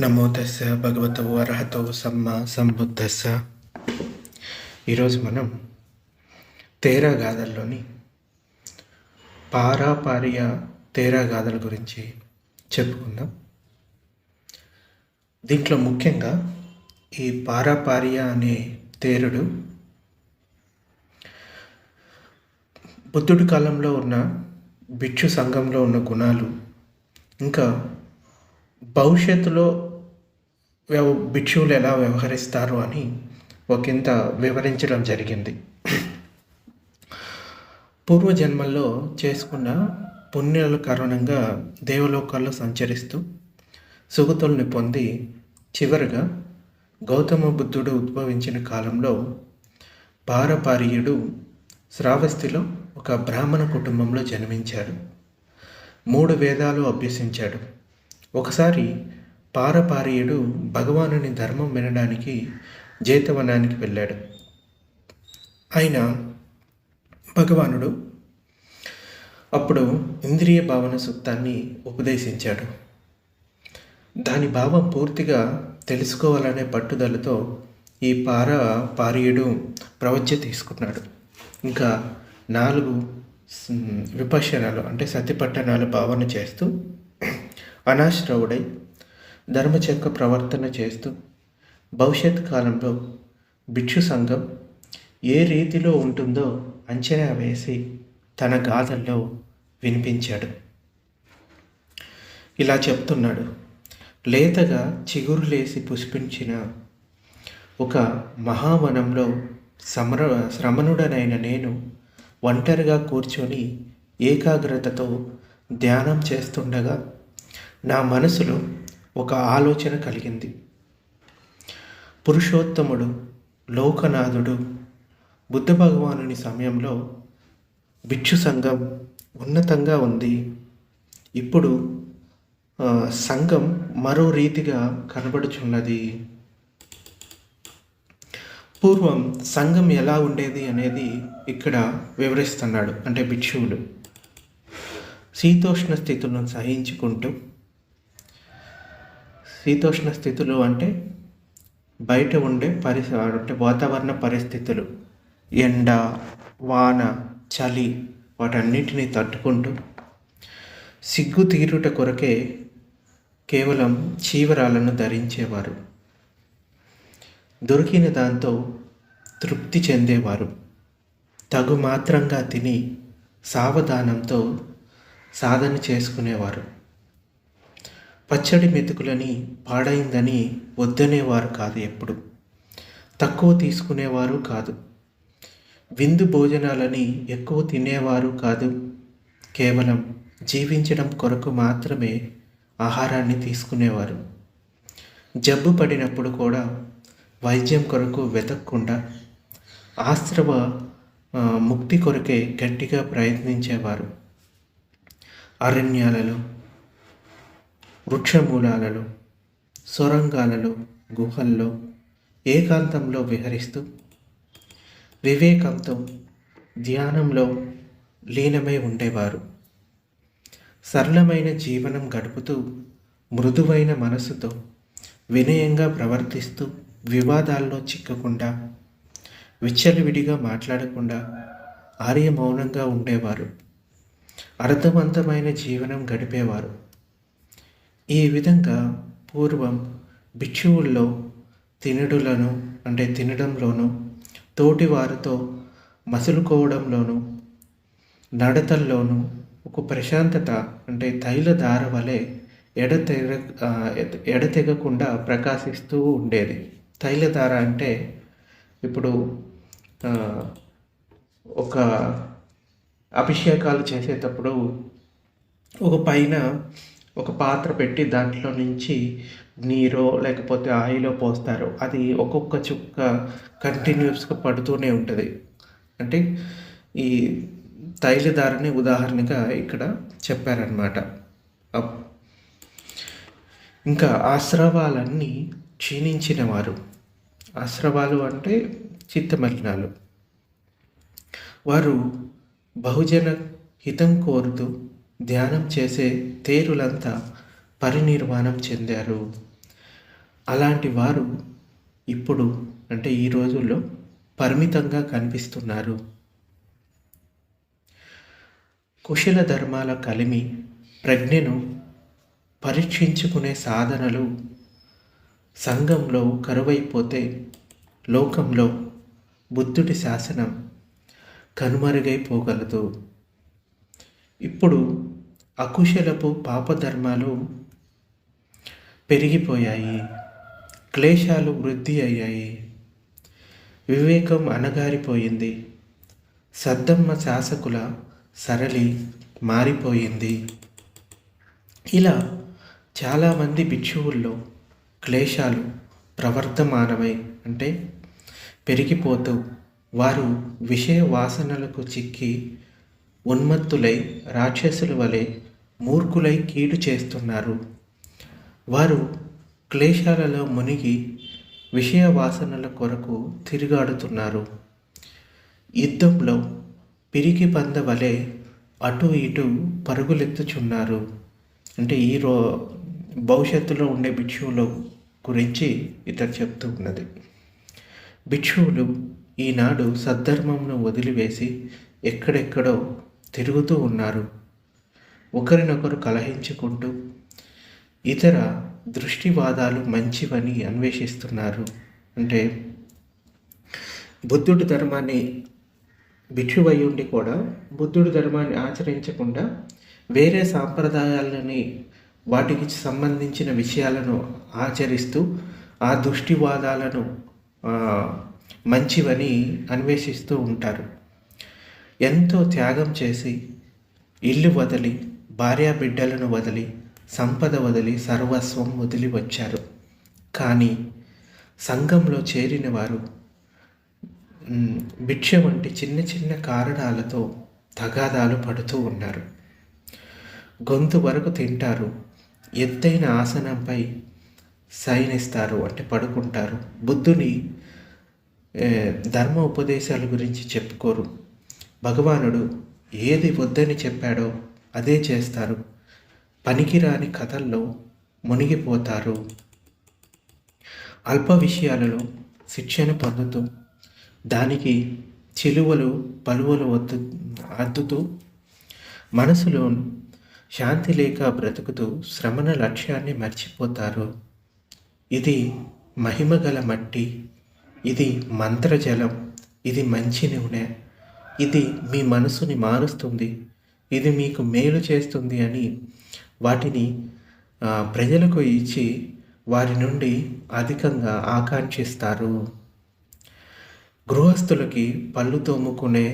నమో తస్స భగవతో అర్హతో సమ్మ సంబుద్ధస్స ఈరోజు మనం తేరా గాథల్లోని పారాపారియ తేరా గాథల గురించి చెప్పుకుందాం. దీంట్లో ముఖ్యంగా ఈ పారాపారియ అనే తేరుడు బుద్ధుడి కాలంలో ఉన్న భిక్షు సంఘంలో ఉన్న గుణాలు ఇంకా భవిష్యత్తులో భిక్షువులు ఎలా వ్యవహరిస్తారు అని ఒకంత వివరించడం జరిగింది. పూర్వజన్మల్లో చేసుకున్న పుణ్యాల కారణంగా దేవలోకాల్లో సంచరిస్తూ సుగతుల్ని పొంది చివరగా గౌతమ బుద్ధుడు ఉద్భవించిన కాలంలో పారపారీయుడు శ్రావస్తిలో ఒక బ్రాహ్మణ కుటుంబంలో జన్మించాడు. మూడు వేదాలు అభ్యసించాడు. ఒకసారి పారపారీయుడు భగవానుని ధర్మం వినడానికి జేతవనానికి వెళ్ళాడు. ఆయన భగవానుడు అప్పుడు ఇంద్రియ భావన సూక్తాన్ని ఉపదేశించాడు. దాని భావం పూర్తిగా తెలుసుకోవాలనే పట్టుదలతో ఈ పార పారీయుడు ప్రవచ్య తీసుకున్నాడు. ఇంకా నాలుగు విపశనాలు అంటే సతిపట్టణాలు భావన చేస్తూ అనాశ్రవుడై ధర్మచక్ర ప్రవర్తన చేస్తూ భవిష్యత్ కాలంలో భిక్షు సంఘం ఏ రీతిలో ఉంటుందో అంచనా వేసి తన గాథల్లో వినిపించాడు. ఇలా చెప్తున్నాడు. లేతగా చిగురులేసి పుష్పించిన ఒక మహావనంలో సమర శ్రమణుడనైన నేను ఒంటరిగా కూర్చొని ఏకాగ్రతతో ధ్యానం చేస్తుండగా నా మనసులో ఒక ఆలోచన కలిగింది. పురుషోత్తముడు లోకనాథుడు బుద్ధ భగవానుని సమయంలో భిక్షు సంఘం ఉన్నతంగా ఉంది. ఇప్పుడు సంఘం మరో రీతిగా కనబడుచున్నది. పూర్వం సంఘం ఎలా ఉండేది అనేది ఇక్కడ వివరిస్తున్నాడు. అంటే భిక్షువుడు. శీతోష్ణ స్థితులను సహించుకుంటూ శీతోష్ణ స్థితులు అంటే బయట ఉండే పరిస అంటే వాతావరణ పరిస్థితులు ఎండ వాన చలి వాటన్నిటిని తట్టుకుంటూ సిగ్గు తీరుట కొరకే కేవలం చీవరాలను ధరించేవారు. దొరికిన దాంతో తృప్తి చెందేవారు. తగు మాత్రంగా తిని సావధానంతో సాధన చేసుకునేవారు. పచ్చడి మెతుకులని పాడైందని వద్దనేవారు కాదు ఎప్పుడు. తక్కువ తీసుకునేవారు కాదు. విందు భోజనాలని ఎక్కువ తినేవారు కాదు. కేవలం జీవించడం కొరకు మాత్రమే ఆహారాన్ని తీసుకునేవారు. జబ్బు పడినప్పుడు కూడా వైద్యం కొరకు వెతకకుండా ఆశ్రవ ముక్తి కొరకే గట్టిగా ప్రయత్నించేవారు. అరణ్యాలలో వృక్షమూలాలలో సొరంగాలలో గుహల్లో ఏకాంతంలో విహరిస్తూ వివేకంతో ధ్యానంలో లీనమై ఉండేవారు. సరళమైన జీవనం గడుపుతూ మృదువైన మనసుతో వినయంగా ప్రవర్తిస్తూ వివాదాల్లో చిక్కకుండా విచ్చలవిడిగా మాట్లాడకుండా ఆర్య మౌనంగా ఉండేవారు. అర్థవంతమైన జీవనం గడిపేవారు. ఈ విధంగా పూర్వం భిక్షువుల్లో తినుడులను అంటే తినడంలోనూ తోటి వారితో మసులుకోవడంలోనూ నడతల్లోనూ ఒక ప్రశాంతత అంటే తైలధార వలె ఎడతెగ ఎడ- ఎడతెగకుండా ప్రకాశిస్తూ ఉండేది. తైలధార అంటే ఇప్పుడు ఒక అభిషేకాలు చేసేటప్పుడు ఒక పైన ఒక పాత్ర పెట్టి దాంట్లో నుంచి నీరో లేకపోతే ఆయిలో పోస్తారు. అది ఒక్కొక్క చుక్క కంటిన్యూస్గా పడుతూనే ఉంటుంది. అంటే ఈ తైలధారని ఉదాహరణగా ఇక్కడ చెప్పారనమాట ఇంకా ఆశ్రవాలన్నీ క్షీణించిన వారు ఆశ్రవాలు అంటే చిత్తమలినాలు వారు బహుజన హితం కోరుతూ ధ్యానం చేసే తేరులంతా పరినిర్వాణం చెందారు. అలాంటి వారు ఇప్పుడు అంటే ఈ రోజుల్లో పరిమితంగా కనిపిస్తున్నారు. కుశల ధర్మాల కలిమి ప్రజ్ఞను పరీక్షించుకునే సాధనలు సంఘంలో కరువైపోతే లోకంలో బుద్ధుడి శాసనం కనుమరుగైపోగలదు. ఇప్పుడు అకుశలపు పాపధర్మాలు పెరిగిపోయాయి. క్లేశాలు వృద్ధి అయ్యాయి. వివేకం అణగారిపోయింది. సద్దమ్మ శాసకుల సరళి మారిపోయింది. ఇలా చాలామంది భిక్షువుల్లో క్లేశాలు ప్రవర్ధమానమై అంటే పెరిగిపోతూ వారు విషయ వాసనలకు చిక్కి ఉన్మత్తులై రాక్షసుల వలె మూర్ఖులై కీడు చేస్తున్నారు. వారు క్లేశాలలో మునిగి విషయ వాసనల కొరకు తిరుగాడుతున్నారు. యుద్ధంలో పిరికి పంద వలె అటు ఇటు పరుగులెత్తుచున్నారు. అంటే ఈ రో భవిష్యత్తులో ఉండే భిక్షువుల గురించి ఇతడు చెప్తూ ఉన్నది. భిక్షువులు ఈనాడు సద్ధర్మంను వదిలివేసి ఎక్కడెక్కడో తిరుగుతూ ఉన్నారు. ఒకరినొకరు కలహించుకుంటూ ఇతర దృష్టివాదాలు మంచివని అన్వేషిస్తున్నారు. అంటే బుద్ధుడి ధర్మాన్ని భిక్షువై ఉండి కూడా బుద్ధుడి ధర్మాన్ని ఆచరించకుండా వేరే సాంప్రదాయాలని వాటికి సంబంధించిన విషయాలను ఆచరిస్తూ ఆ దృష్టివాదాలను మంచివని అన్వేషిస్తూ ఉంటారు. ఎంతో త్యాగం చేసి ఇల్లు వదిలి భార్యా బిడ్డలను వదిలి సంపద వదిలి సర్వస్వం వదిలి వచ్చారు. కానీ సంఘంలో చేరిన వారు భిక్ష వంటి చిన్న చిన్న కారణాలతో తగాదాలు పడుతూ ఉన్నారు. గొంతు వరకు తింటారు. ఎత్తైన ఆసనంపై సైనిస్తారు అంటే పడుకుంటారు. బుద్ధుని ధర్మ ఉపదేశాల గురించి చెప్పుకోరు. భగవానుడు ఏది వద్దని చెప్పాడో అదే చేస్తారు. పనికిరాని కథల్లో మునిగిపోతారు. అల్ప విషయాలలో శిక్షణ పొందుతూ దానికి చిలువలు పలువలు వద్దు అద్దుతూ మనసులో శాంతి లేక బ్రతుకుతూ శ్రమణ లక్ష్యాన్ని మర్చిపోతారు. ఇది మహిమగల మట్టి ఇది మంత్రజలం ఇది మంచి నూనె ఇది మీ మనసుని మారుస్తుంది. ఇది మీకు మేలు చేస్తుంది అని వాటిని ప్రజలకు ఇచ్చి వారి నుండి అధికంగా ఆకాంక్షిస్తారు. గృహస్థులకి పళ్ళు తోముకునే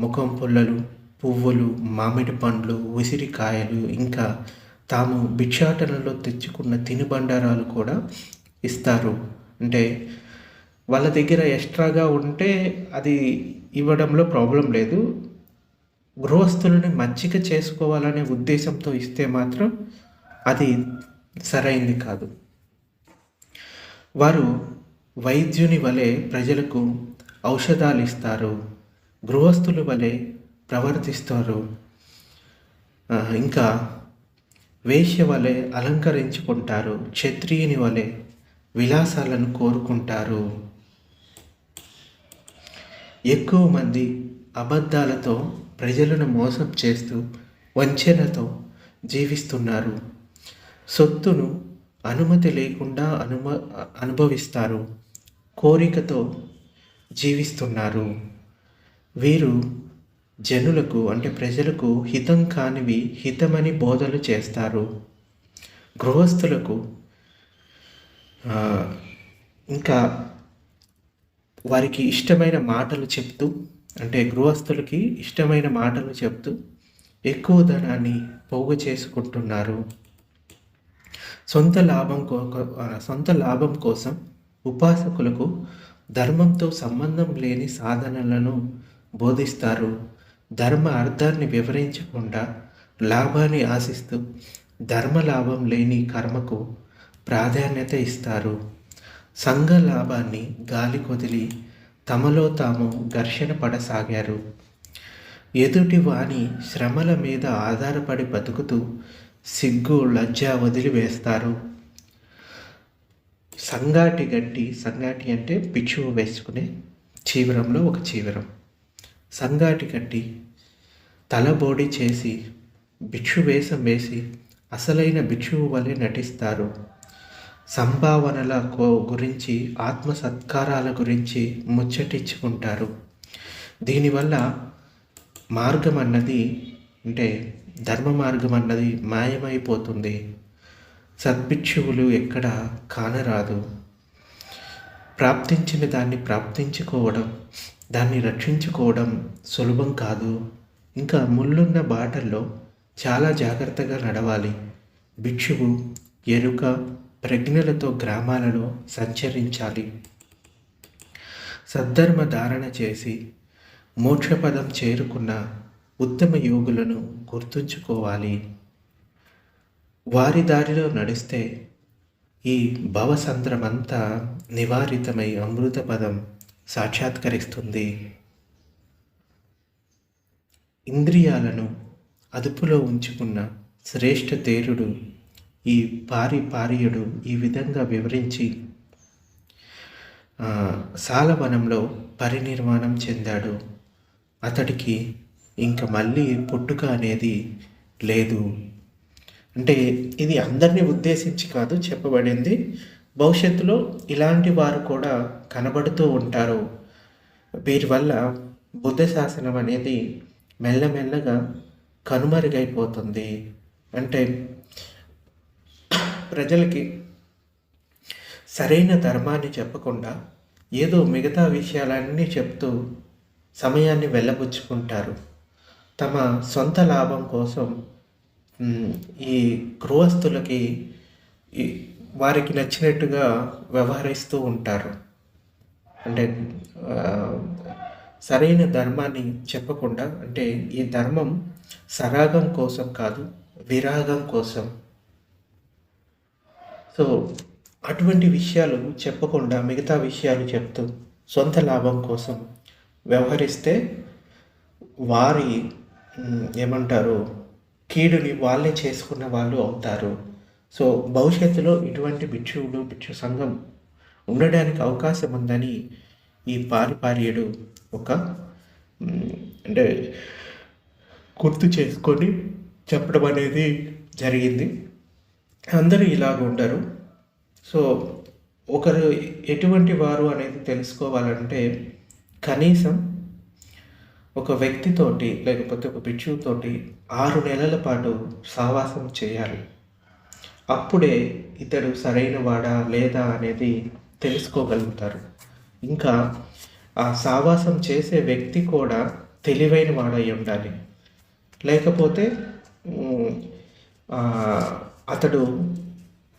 ముఖం పుల్లలు పువ్వులు మామిడి పండ్లు ఉసిరికాయలు ఇంకా తాము భిక్షాటనలో తెచ్చుకున్న తినుబండారాలు కూడా ఇస్తారు. అంటే వాళ్ళ దగ్గర ఎక్స్ట్రాగా ఉంటే అది ఇవ్వడంలో ప్రాబ్లం లేదు. గృహస్థులని మంచిగా చేసుకోవాలనే ఉద్దేశంతో ఇస్తే మాత్రం అది సరైంది కాదు. వారు వైద్యుని వలె ప్రజలకు ఔషధాలు ఇస్తారు గృహస్థుల వలె ప్రవర్తిస్తారు ఇంకా వేశ్య వలె అలంకరించుకుంటారు క్షత్రియుని వలె విలాసాలను కోరుకుంటారు. ఎక్కువ మంది అబద్ధాలతో ప్రజలను మోసం చేస్తూ వంచనతో జీవిస్తున్నారు. సొత్తును అనుమతి లేకుండా అనుమ అనుభవిస్తారు. కోరికతో జీవిస్తున్నారు. వీరు జనులకు అంటే ప్రజలకు హితం కానివి హితమని బోధలు చేస్తారు. గృహస్థులకు ఇంకా వారికి ఇష్టమైన మాటలు చెప్తూ అంటే గృహస్థులకి ఇష్టమైన మాటలు చెప్తూ ఎక్కువ ధనాన్ని పోగు చేసుకుంటున్నారు. సొంత లాభం సొంత లాభం కోసం ఉపాసకులకు ధర్మంతో సంబంధం లేని సాధనలను బోధిస్తారు. ధర్మ అర్థాన్ని వివరించకుండా లాభాన్ని ఆశిస్తూ ధర్మ లాభం లేని కర్మకు ప్రాధాన్యత ఇస్తారు. సంఘ లాభాన్ని గాలి కొదిలి తమలో తాము ఘర్షణ పడసాగారు ఎదుటి వాణి శ్రమల మీద ఆధారపడి బతుకుతూ సిగ్గు లజ్జ వదిలివేస్తారు. సంగాటి గట్టి సంగాటి అంటే పిచ్చువు వేసుకునే చీవరంలో ఒక చీవరం. సంగాటి కట్టి తలబోడి చేసి భిక్షు వేషం వేసి అసలైన భిక్షువు వలె నటిస్తారు. సంభావనల కో గురించి ఆత్మ సత్కారాల గురించి ముచ్చటించుకుంటారు దీనివల్ల మార్గం అన్నది అంటే ధర్మ మార్గం అన్నది మాయమైపోతుంది. సద్భిక్షువులు ఎక్కడ కానరాదు. ప్రాప్తించిన దాన్ని ప్రాప్తించుకోవడం దాన్ని రక్షించుకోవడం సులభం కాదు. ఇంకా ముళ్ళున్న బాటల్లో చాలా జాగ్రత్తగా నడవాలి. భిక్షువు ఎరుక ప్రజ్ఞలతో గ్రామాలలో సంచరించాలి. సద్ధర్మ ధారణ చేసి మోక్షపదం చేరుకున్న ఉత్తమ యోగులను గుర్తుంచుకోవాలి. వారి దారిలో నడిస్తే ఈ భవసంద్రమంతా నివారితమై అమృత పదం సాక్షాత్కరిస్తుంది. ఇంద్రియాలను అదుపులో ఉంచుకున్న శ్రేష్ఠ తేరుడు ఈ పారి పారియుడు ఈ విధంగా వివరించి సాలవనంలో పరినిర్మాణం చెందాడు. అతడికి ఇంకా మళ్ళీ పుట్టుక అనేది లేదు. అంటే ఇది అందరినీ ఉద్దేశించి కాదు చెప్పబడింది. భవిష్యత్తులో ఇలాంటి వారు కూడా కనబడుతూ ఉంటారు. వీరి వల్ల బుద్ధ శాసనం అనేది మెల్లమెల్లగా కనుమరుగైపోతుంది. అంటే ప్రజలకి సరైన ధర్మాన్ని చెప్పకుండా ఏదో మిగతా విషయాలన్నీ చెప్తూ సమయాన్ని వెళ్ళబుచ్చుకుంటారు. తమ సొంత లాభం కోసం ఈ గృహస్థులకి వారికి నచ్చినట్టుగా వ్యవహరిస్తూ ఉంటారు. అంటే సరైన ధర్మాన్ని చెప్పకుండా అంటే ఈ ధర్మం సరాగం కోసం కాదు విరాగం కోసం సో అటువంటి విషయాలు చెప్పకుండా మిగతా విషయాలు చెప్తూ సొంత లాభం కోసం వ్యవహరిస్తే వారి ఏమంటారు కీడుని వాళ్ళే చేసుకున్న వాళ్ళు అవుతారు. సో భవిష్యత్తులో ఇటువంటి భిక్షువులు భిక్షు సంఘం ఉండడానికి అవకాశం ఉందని ఈ పారిపార్యుడు ఒక అంటే గుర్తు చేసుకొని చెప్పడం అనేది జరిగింది. అందరూ ఇలాగ ఉంటారు సో ఒకరు ఎటువంటి వారు అనేది తెలుసుకోవాలంటే కనీసం ఒక వ్యక్తితోటి లేకపోతే ఒక బిచ్చుతోటి ఆరు నెలల పాటు సావాసం చేయాలి. అప్పుడే ఇతడు సరైన వాడా లేదా అనేది తెలుసుకోగలుగుతారు. ఇంకా ఆ సావాసం చేసే వ్యక్తి కూడా తెలివైన వాడై ఉండాలి. లేకపోతే అతడు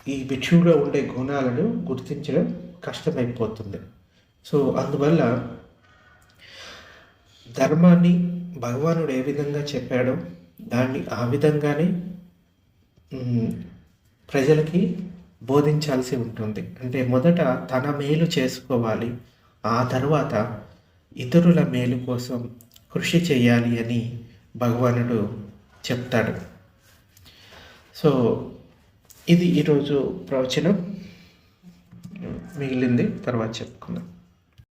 ఈ భిక్షువులో ఉండే గుణాలను గుర్తించడం కష్టమైపోతుంది. సో అందువల్ల ధర్మాన్ని భగవానుడు ఏ విధంగా చెప్పాడో దాన్ని ఆ విధంగానే ప్రజలకి బోధించాల్సి ఉంటుంది. అంటే మొదట తన మేలు చేసుకోవాలి. ఆ తర్వాత ఇతరుల మేలు కోసం కృషి చేయాలి అని భగవానుడు చెప్తాడు. సో ఇది ఈరోజు ప్రవచనం. మిగిలింది తర్వాత చెప్పుకుందాం.